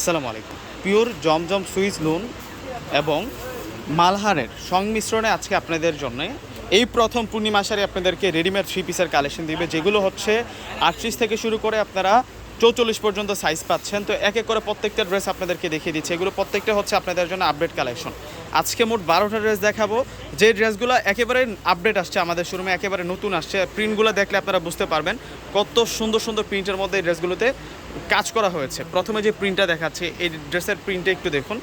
আসসালামু আলাইকুম। পিওর জমজম Swiss loan এবং মালহারের সংমিশ্রণে আজকে আপনাদের জন্য এই প্রথম পূর্ণিমাসারে আপনাদেরকে রেডিমেড থ্রি পিসের কালেকশন দিবে, যেগুলো হচ্ছে আটত্রিশ থেকে শুরু করে আপনারা চৌচল্লিশ পর্যন্ত সাইজ পাচ্ছেন। তো এক এক করে প্রত্যেকটা ড্রেস আপনাদেরকে দেখিয়ে দিচ্ছে। এগুলো প্রত্যেকটা হচ্ছে আপনাদের জন্য আপডেট কালেকশন আজকে মোট বারোটা ড্রেস দেখাবো। যে ড্রেসগুলো একেবারে আপডেট আসছে আমাদের শোরুমে একেবারে নতুন আসছে প্রিন্টগুলো দেখলে আপনারা বুঝতে পারবেন কত সুন্দর সুন্দর প্রিন্টের মধ্যে এই ড্রেসগুলোতে কাজ করা হয়েছে। প্রথমে যে প্রিন্টটা দেখাচ্ছে, এই ড্রেসের প্রিন্টটা একটু দেখুন।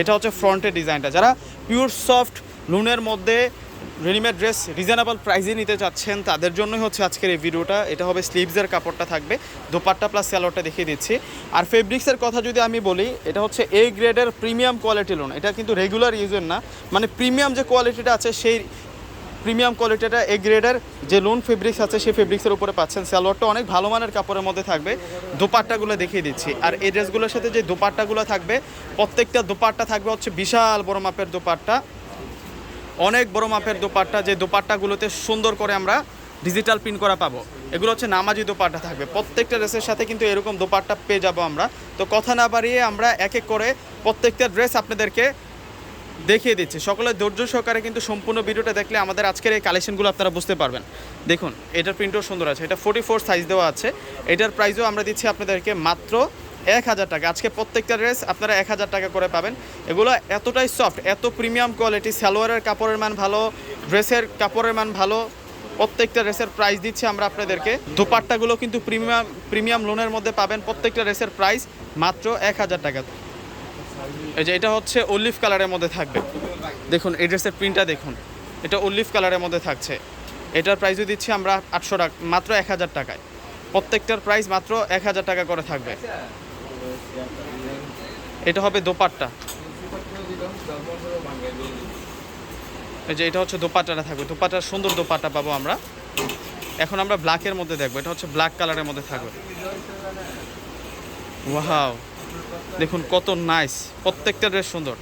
এটা হচ্ছে ফ্রন্টের ডিজাইনটা যারা পিওর সফট লুনের মধ্যে রেডিমেড ড্রেস রিজনেবল প্রাইসে নিতে চাচ্ছেন, তাদের জন্যই হচ্ছে আজকের এই ভিডিওটা। এটা হবে স্লিভসের কাপড়টা থাকবে। দোপাট্টা প্লাস স্যালোয়ারটা দেখিয়ে দিচ্ছি। আর ফেব্রিক্সের কথা যদি আমি বলি, এটা হচ্ছে এ গ্রেডের প্রিমিয়াম কোয়ালিটি লোন এটা কিন্তু রেগুলার ইউজের না। মানে প্রিমিয়াম যে কোয়ালিটিটা আছে, সেই প্রিমিয়াম কোয়ালিটিটা এ গ্রেডের যে লোন ফেব্রিক্স আছে, সেই ফেব্রিক্সের উপরে পাচ্ছেন। সালোয়ারটা অনেক ভালো মানের কাপড়ের মধ্যে থাকবে। দোপাট্টাগুলো দেখিয়ে দিচ্ছি। আর এই ড্রেসগুলোর সাথে যে দোপাট্টাগুলো থাকবে, প্রত্যেকটা দোপাট্টা থাকবে হচ্ছে বিশাল বড় মাপের দোপাট্টা। অনেক বড় মাপের দোপাট্টা, যে দোপাট্টাগুলোতে সুন্দর করে আমরা ডিজিটাল প্রিন্ট করা পাবো। এগুলো হচ্ছে নামাজি দোপাট্টা থাকবে। প্রত্যেকটা ড্রেসের সাথে কিন্তু এরকম দোপাট্টা পেয়ে যাব আমরা। তো কথা না বাড়িয়ে আমরা এক এক করে প্রত্যেকটা ড্রেস আপনাদেরকে দেখিয়ে দিচ্ছি। সকলে ধৈর্য সহকারে কিন্তু সম্পূর্ণ ভিডিওটা দেখলে আমাদের আজকের এই কালেকশনগুলো আপনারা বুঝতে পারবেন। দেখুন, এটার প্রিন্টও সুন্দর আছে। এটা ফোর্টি ফোর সাইজ দেওয়া আছে। এটার প্রাইসও আমরা দিচ্ছি আপনাদেরকে মাত্র এক হাজার টাকা। আজকে প্রত্যেকটা ড্রেস আপনারা এক হাজার টাকা করে পাবেন। এগুলো এতটাই সফট এত প্রিমিয়াম কোয়ালিটি সালোয়ারের কাপড়ের মান ভালো ড্রেসের কাপড়ের মান ভালো, প্রত্যেকটা রেসের প্রাইস দিচ্ছি আমরা আপনাদেরকে। দোপাট্টাগুলো কিন্তু প্রিমিয়াম প্রিমিয়াম লোনের মধ্যে পাবেন প্রত্যেকটা রেসের প্রাইস মাত্র এক হাজার টাকা। এই যে এটা হচ্ছে অলিভ কালারের মধ্যে থাকবে। দেখুন, এই ড্রেসের প্রিন্টটা দেখুন। এটা অলিভ কালারের মধ্যে থাকছে। এটার প্রাইসও দিচ্ছি আমরা আটশো টাকা, মাত্র এক হাজার টাকায়। প্রত্যেকটার প্রাইস মাত্র এক হাজার টাকা করে থাকবে। এটা হবে দোপাট্টা। এই যে এটা হচ্ছে দোপাট্টাটা থাকবে। দোপাট্টার সুন্দর দোপাট্টা পাবো আমরা। এখন আমরা ব্ল্যাকের মধ্যে দেখব। এটা হচ্ছে ব্ল্যাক কালারের মধ্যে থাকবে। ওয়াও দেখুন, কত নাইস প্রত্যেকটা ড্রেস সুন্দর।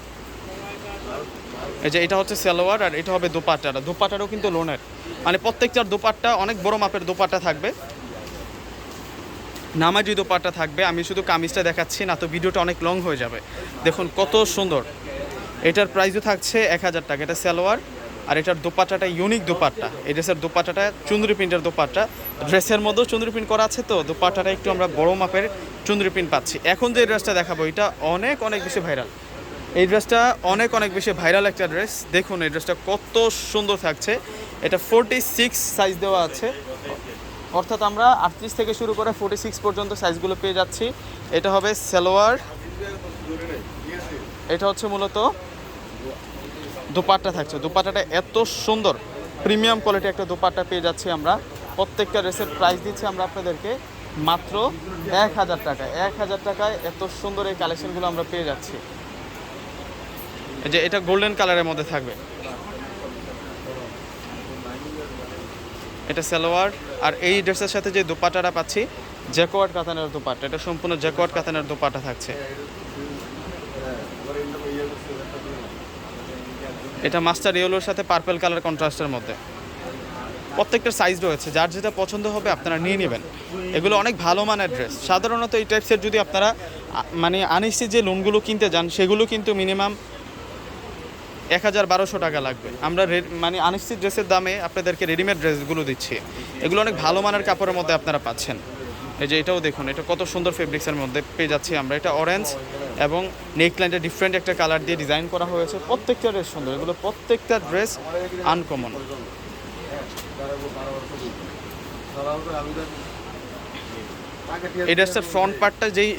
এই যে এটা হচ্ছে সালোয়ার আর এটা হবে দোপাট্টাটা। দোপাট্টাটাও কিন্তু লোনের। মানে প্রত্যেকটার দোপাট্টা, অনেক বড় মাপের দোপাট্টা থাকবে। নামাজি দোপাট্টা থাকবে। আমি শুধু কামিজটা দেখাচ্ছি না, তো ভিডিওটা অনেক লং হয়ে যাবে। দেখুন, কত সুন্দর। এটার প্রাইসও থাকছে এক হাজার টাকা। এটা সালোয়ার আর এটার দোপাট্টাটা ইউনিক দোপাট্টা। এই ড্রেসের দোপাট্টাটা চুন্দ্রি প্রিন্টের দোপাট্টা। ড্রেসের মধ্যেও চুন্দ্রি প্রিন্ট করা আছে তো। দোপাট্টাটা একটু আমরা বড় মাপের চুন্দ্রি প্রিন্ট পাচ্ছি। এখন যে ড্রেসটা দেখাবো, এটা অনেক অনেক বেশি ভাইরাল। এই ড্রেসটা অনেক অনেক বেশি ভাইরাল একটা ড্রেস। দেখুন, এই ড্রেসটা কত সুন্দর থাকছে। এটা ফোরটি সিক্স সাইজ দেওয়া আছে। অর্থাৎ আমরা আটত্রিশ থেকে শুরু করে ফোর্টি সিক্স পর্যন্ত সাইজগুলো পেয়ে যাচ্ছি। এটা হবে সালোয়ার। এটা হচ্ছে মূলত দোপাট্টা থাকছে। দোপাট্টাটা এত সুন্দর। প্রিমিয়াম কোয়ালিটি একটা দোপাট্টা পেয়ে যাচ্ছি আমরা। প্রত্যেকটা ড্রেসের প্রাইস দিচ্ছি আমরা আপনাদেরকে। মাত্র এক হাজার টাকা। এক হাজার টাকায় এত সুন্দর এই কালেকশনগুলো আমরা পেয়ে যাচ্ছি। যে এটা গোল্ডেন কালারের মধ্যে থাকবে। এটা সালোয়ার। আর এই ড্রেসের সাথে যে দোপাট্টাটা পাচ্ছি, জ্যাকোয়ার্ড কাতানের দোপাট্টা। এটা সম্পূর্ণ জ্যাকোয়ার্ড কাতানের দোপাট্টা থাকছে। এটা মাস্টার ইয়েলোর সাথে পার্পল কালার কন্ট্রাস্টের মধ্যে। প্রত্যেকটা সাইজ রয়েছে। যার যেটা পছন্দ হবে আপনারা নিয়ে নেবেন। এগুলো অনেক ভালো মানের ড্রেস সাধারণত এই টাইপসের যদি আপনারা মানে আনিসি যে লোনগুলো কিনতে যান, সেগুলো কিন্তু মিনিমাম এক হাজার বারোশো টাকা লাগবে। আমরা মানে আনিশ্চিত ড্রেসের দামে আপনাদেরকে রেডিমেড ড্রেসগুলো দিচ্ছি। এগুলো অনেক ভালো মানের কাপড়ের মধ্যে আপনারা পাচ্ছেন। এই যে এটাও দেখুন, এটা কত সুন্দর ফেব্রিক্সের মধ্যে পেয়ে যাচ্ছি আমরা। এটা অরেঞ্জ এবং নেকলাইনটা ডিফারেন্ট একটা কালার দিয়ে ডিজাইন করা হয়েছে। প্রত্যেকটা ড্রেস সুন্দর। এগুলো প্রত্যেকটা ড্রেস আনকমন এই ড্রেসটার ফ্রন্ট পার্টটা যেই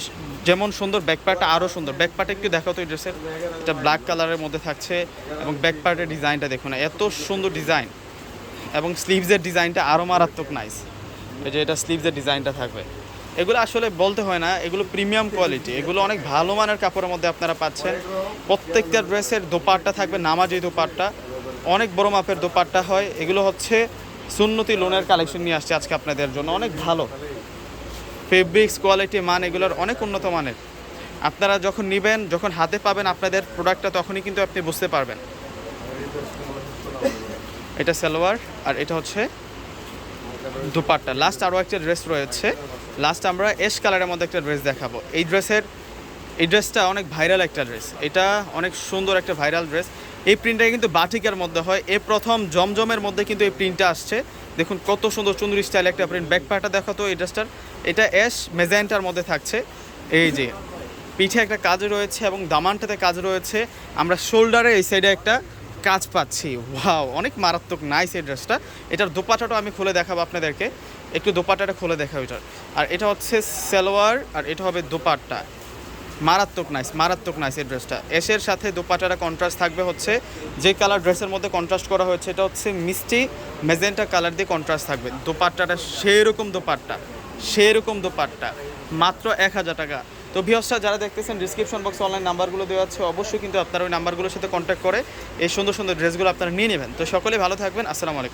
যেমন সুন্দর ব্যাক পার্টটা আরও সুন্দর। ব্যাক পার্টে একটু দেখাও তো এই ড্রেসের। এটা ব্ল্যাক কালারের মধ্যে থাকছে এবং ব্যাক পার্টের ডিজাইনটা দেখুন এত সুন্দর ডিজাইন এবং স্লিভসের ডিজাইনটা আরও মারাত্মক নাইস এই যে এটা স্লিভসের ডিজাইনটা থাকবে। এগুলো আসলে বলতে হয় না, এগুলো প্রিমিয়াম কোয়ালিটি এগুলো অনেক ভালো মানের কাপড়ের মধ্যে আপনারা পাচ্ছেন। প্রত্যেকটা ড্রেসের দোপাট্টা থাকবে, নামাজি দোপাট্টা। অনেক বড় মাপের দোপাট্টা হয়। এগুলো হচ্ছে সুন্নতি লোনের কালেকশন নিয়ে আসছে আজকে আপনাদের জন্য। অনেক ভালো। ফেব্রিক্স কোয়ালিটি মান এগুলোর অনেক উন্নত মানের। আপনারা যখন নেবেন, যখন হাতে পাবেন আপনাদের প্রোডাক্টটা তখনই কিন্তু আপনি বুঝতে পারবেন। এটা সালোয়ার আর এটা হচ্ছে দুপাট্টা। লাস্ট আরও একটা ড্রেস রয়েছে। লাস্ট আমরা এশ কালারের মধ্যে একটা ড্রেস দেখাবো। এই ড্রেসের এই ড্রেসটা অনেক ভাইরাল একটা ড্রেস এটা অনেক সুন্দর একটা ভাইরাল ড্রেস এই প্রিন্টটা কিন্তু বাটিকার মধ্যে হয়। এ প্রথম জমজমের মধ্যে কিন্তু এই প্রিন্টটা আসছে। দেখুন কত সুন্দর চুন্দরি স্টাইল একটা প্রিন্ট ব্যাক পার্টটা দেখো তো, এই ড্রেসটার এটা অ্যাশ মেজেন্টার মধ্যে থাকছে। এই যে, পিঠে একটা কাজ রয়েছে এবং দামানটাতে কাজ রয়েছে। আমরা শোল্ডারে এই সাইডে একটা কাজ পাচ্ছি। ওয়াও অনেক মারাত্মক নাইস এই ড্রেসটা এটার দোপাটাটাও আমি খুলে দেখাবো আপনাদেরকে। একটু দোপাটাটা খুলে দেখাবো এটার। আর এটা হচ্ছে সালোয়ার, আর এটা হবে দোপাট্টা। মারাত্মক নাইস মারাত্মক নাইস এই ড্রেসটা এসের সাথে দোপাট্টাটা কন্ট্রাস্ট থাকবে হচ্ছে, যে কালার ড্রেসের মধ্যে কন্ট্রাস্ট করা হয়েছে, এটা হচ্ছে মিষ্টি মেজেন্টা কালার দিয়ে কন্ট্রাস্ট থাকবে। দোপাট্টাটা সেরকম দোপাট্টা সেরকম দোপাট্টা, মাত্র এক হাজার টাকা। তো ভিওসটা যারা দেখতেছেন ডিসক্রিপশন বক্সে অনলাইন নাম্বারগুলো দেওয়া আছে, অবশ্যই কিন্তু আপনারা ওই নাম্বারগুলোর সাথে কন্ট্যাক্ট করে এই সুন্দর সুন্দর ড্রেসগুলো আপনারা নিয়ে নেবেন। তো সকলে ভালো থাকবেন, আসসালামু আলাইকুম।